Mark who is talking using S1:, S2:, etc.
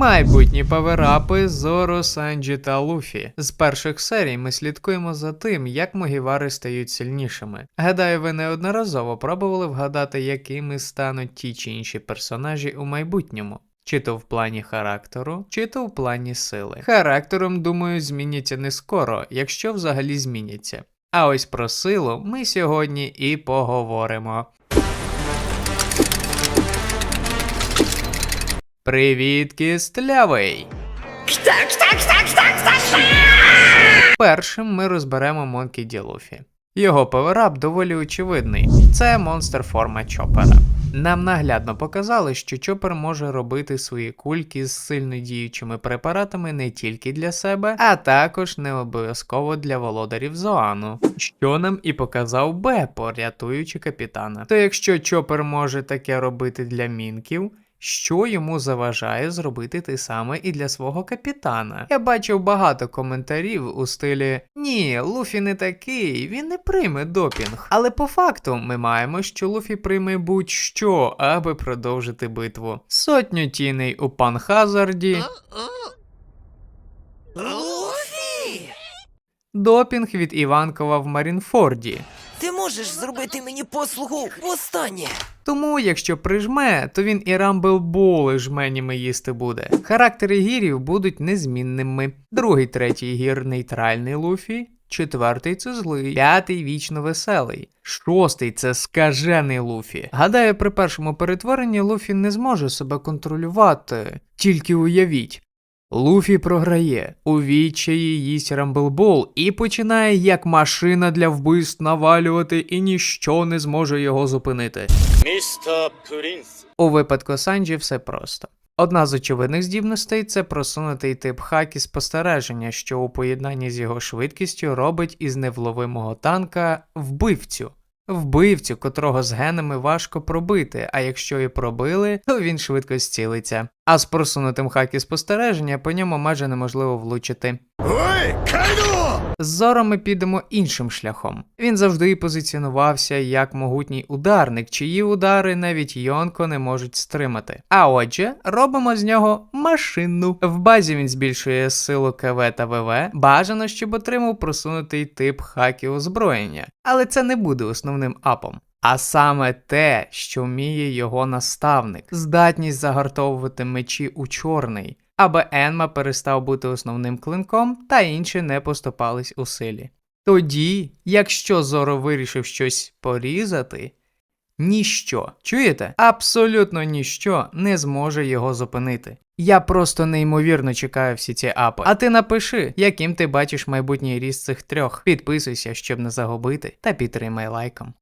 S1: Майбутні паверапи Зоро, Санджі та Луфі. З перших серій ми слідкуємо за тим, як Могівари стають сильнішими. Гадаю, ви неодноразово пробували вгадати, якими стануть ті чи інші персонажі у майбутньому. Чи то в плані характеру, чи то в плані сили. Характером, думаю, зміняться не скоро, якщо взагалі зміняться. А ось про силу ми сьогодні і поговоримо. Привіт, кістлявий! Першим ми розберемо Монкі Ді Луфі. Його паверап доволі очевидний. Це монстр форма Чопера. Нам наглядно показали, що Чопер може робити свої кульки з сильно діючими препаратами не тільки для себе, а також не обов'язково для володарів Зоану, що нам і показав Бепо, рятуючи капітана. То якщо Чопер може таке робити для мінків, що йому заважає зробити те саме і для свого капітана. Я бачив багато коментарів у стилі Ні, Луфі не такий, він не прийме допінг. Але по факту ми маємо, що Луфі прийме будь-що, аби продовжити битву. Сотню тіней у Панхазарді,
S2: Луфі!
S1: допінг від Іванкова в Марінфорді.
S2: Можеш зробити мені послугу востаннє.
S1: Тому, якщо прижме, то він і рамблболи жменями їсти буде. Характери гірів будуть незмінними. Другий, третій гір нейтральний Луфі. Четвертий це злий, п'ятий вічно веселий, шостий це скажений Луфі. Гадаю, при першому перетворенні Луфі не зможе себе контролювати. Тільки уявіть. Луфі програє, у відчаї їсть рамблбол і починає як машина для вбивств навалювати, і ніщо не зможе його зупинити.
S3: Містер Принц.
S1: У випадку Санджі все просто. Одна з очевидних здібностей це просунутий тип хакі спостереження, що у поєднанні з його швидкістю робить із невловимого танка вбивцю. Вбивцю, котрого з генами важко пробити, а якщо і пробили, то він швидко зцілиться. А з просунутим хакі спостереження по ньому майже неможливо влучити.
S3: Ой, Кайдо!
S1: З Зоро ми підемо іншим шляхом. Він завжди позиціонувався як могутній ударник, чиї удари навіть Йонко не можуть стримати. А отже, робимо з нього машину. В базі він збільшує силу КВ та ВВ. Бажано, щоб отримав просунутий тип хаків озброєння. Але це не буде основним апом. А саме те, що вміє його наставник, здатність загартовувати мечі у чорний, аби Енма перестав бути основним клинком, та інші не поступались у силі. Тоді, якщо Зоро вирішив щось порізати, ніщо, чуєте? Абсолютно ніщо не зможе його зупинити. Я просто неймовірно чекаю всі ці апи. А ти напиши, яким ти бачиш майбутній ріст цих трьох. Підписуйся, щоб не загубити, та підтримай лайком.